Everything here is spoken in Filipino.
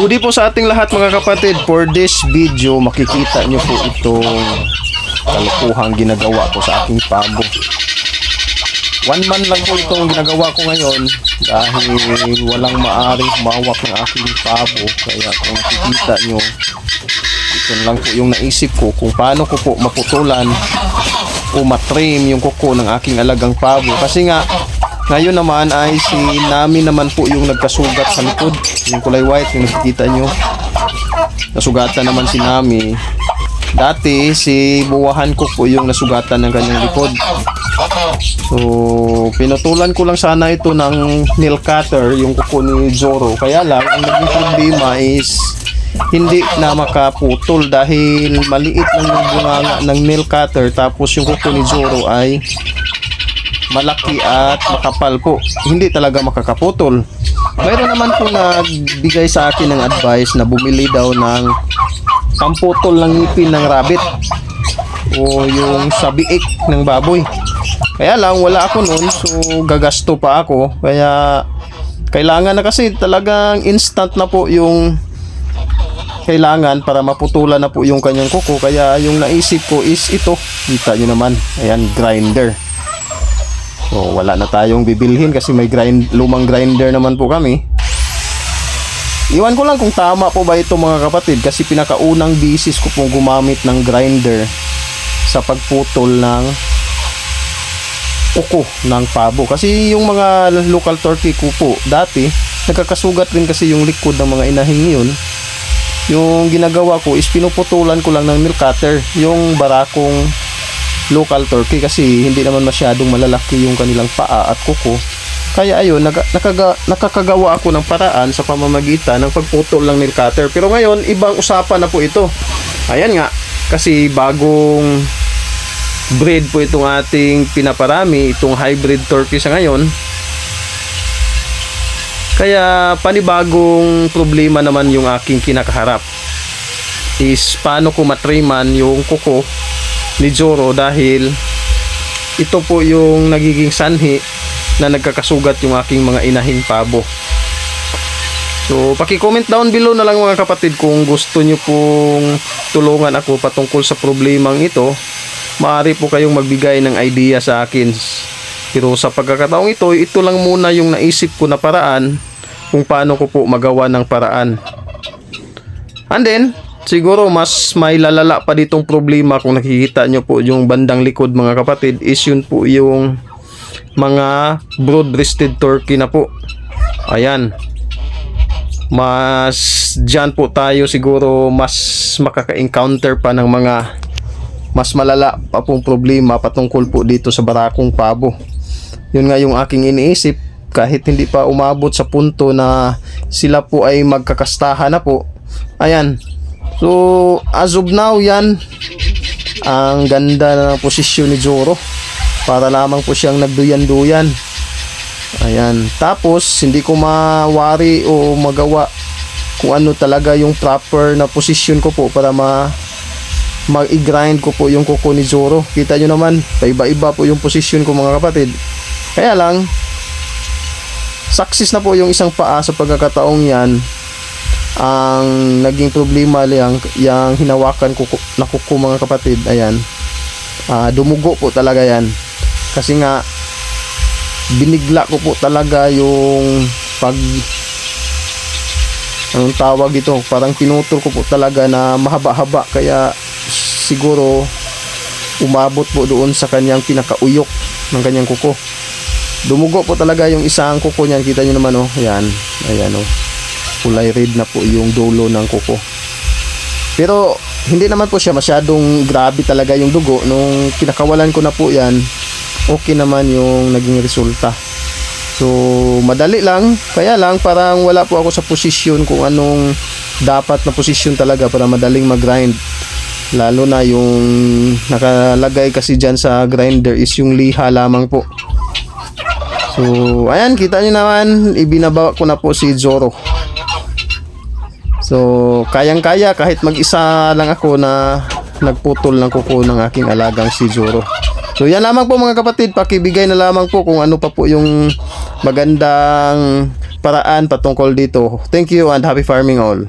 Goodie po sa ating lahat mga kapatid. For this video, makikita nyo po itong kalukuhang ginagawa ko sa aking pabo. One man lang po itong ginagawa ko ngayon dahil walang maaring humawak ng aking pabo. Kaya kung nakikita nyo, ito lang po yung naisip ko kung paano ko po maputulan o matrim yung kuko ng aking alagang pabo. Kasi nga, ngayon naman ay si Nami naman po yung nagkasugat sa likod. Yung kulay white, yung nakikita nyo. Nasugatan naman si Nami. Dati, si buwahan ko po yung nasugatan ng kanyang likod. So, pinutulan ko lang sana ito ng nail cutter, yung kuko ni Zoro. Kaya lang, ang naging problema is hindi na makaputol dahil maliit lang yung bunganga ng nail cutter tapos yung kuko ni Zoro ay malaki at makapal po. Hindi talaga makakaputol. Mayroon naman po nagbigay sa akin ng advice na bumili daw ng pamputol ng ngipin ng rabbit o yung sa biik ng baboy. Kaya lang wala ako noon so gagasto pa ako. Kaya kailangan na kasi talagang instant na po yung kailangan para maputulan na po yung kanyang kuko. Kaya yung naisip ko is ito. Kita nyo naman. Ayan, grinder. So, wala na tayong bibilhin kasi may grind, lumang grinder naman po kami. Iwan ko lang kung tama po ba ito mga kapatid kasi pinakaunang bisis ko pong gumamit ng grinder sa pagputol ng uko ng pabo. Kasi yung mga local turkey ko po dati, nagkakasugat rin kasi yung likod ng mga inahing yun. Yung ginagawa ko is pinuputulan ko lang ng milk cutter yung barakong local turkey kasi hindi naman masyadong malalaki yung kanilang paa at kuko. Kaya ayun, nag, nakaga, nakakagawa ako ng paraan sa pamamagitan ng pagputol ng nail cutter. Pero ngayon, ibang usapan na po ito. Ayan nga, kasi bagong breed po itong ating pinaparami, itong hybrid turkey sa ngayon. Kaya panibagong problema naman yung aking kinakaharap is paano ko matriman yung kuko ni Joro dahil ito po yung nagiging sanhi na nagkakasugat yung aking mga inahing pabo. So, paki-comment down below na lang mga kapatid kung gusto nyo pong tulungan ako patungkol sa problemang ito. Maaari po kayong magbigay ng idea sa akin. Pero sa pagkakataong ito, ito lang muna yung naisip ko na paraan kung paano ko po magawa ng paraan. And then, siguro mas may lalala pa ditong problema kung nakikita nyo po yung bandang likod mga kapatid is yun po yung mga broad-breasted turkey na po. Ayan. Mas dyan po tayo siguro mas makaka-encounter pa ng mga mas malala pa pong problema patungkol po dito sa barakong pabo. Yun nga yung aking iniisip kahit hindi pa umabot sa punto na sila po ay magkakastahan na po. Ayan. So, as of now, yan ang ganda ng posisyon ni Joro para lamang po siyang nagduyan-duyan. Ayan. Tapos, hindi ko mawari o magawa kung ano talaga yung proper na posisyon ko po para ma mag-grind ko po yung kuko ni Zoro. Kita nyo naman, paiba-iba po yung posisyon ko mga kapatid. Kaya lang, success na po yung isang paa sa pagkakataong yan. Ang naging problema lang, yung hinawakan ko na kuko mga kapatid, ayan. Ah, dumugo po talaga yan. Kasi nga, binigla ko po talaga yung pag anong tawag ito? Parang pinutol ko po talaga na mahaba-haba. Kaya siguro umabot po doon sa kanyang pinakauyok ng kanyang kuko. Dumugo po talaga yung isang kuko niyan. Kita nyo naman oh. Ayan. Ayan oh kulay red na po yung dulo ng kuko. Pero hindi naman po siya masyadong grabe talaga yung dugo. Nung kinakawalan ko na po yan okay naman yung naging resulta. So madali lang. Kaya lang parang wala po ako sa posisyon kung anong dapat na posisyon talaga para madaling mag-grind. Lalo na yung nakalagay kasi dyan sa grinder is yung liha lamang po. So ayan kita nyo naman. Ibinabawa ko na po si Zoro so kayang kaya kahit mag isa lang ako na nagputol ng kuko ng aking alagang si Zoro So yan lamang po mga kapatid, pakibigay na lamang po kung ano pa po yung magandang paraan patungkol dito. Thank you and happy farming all.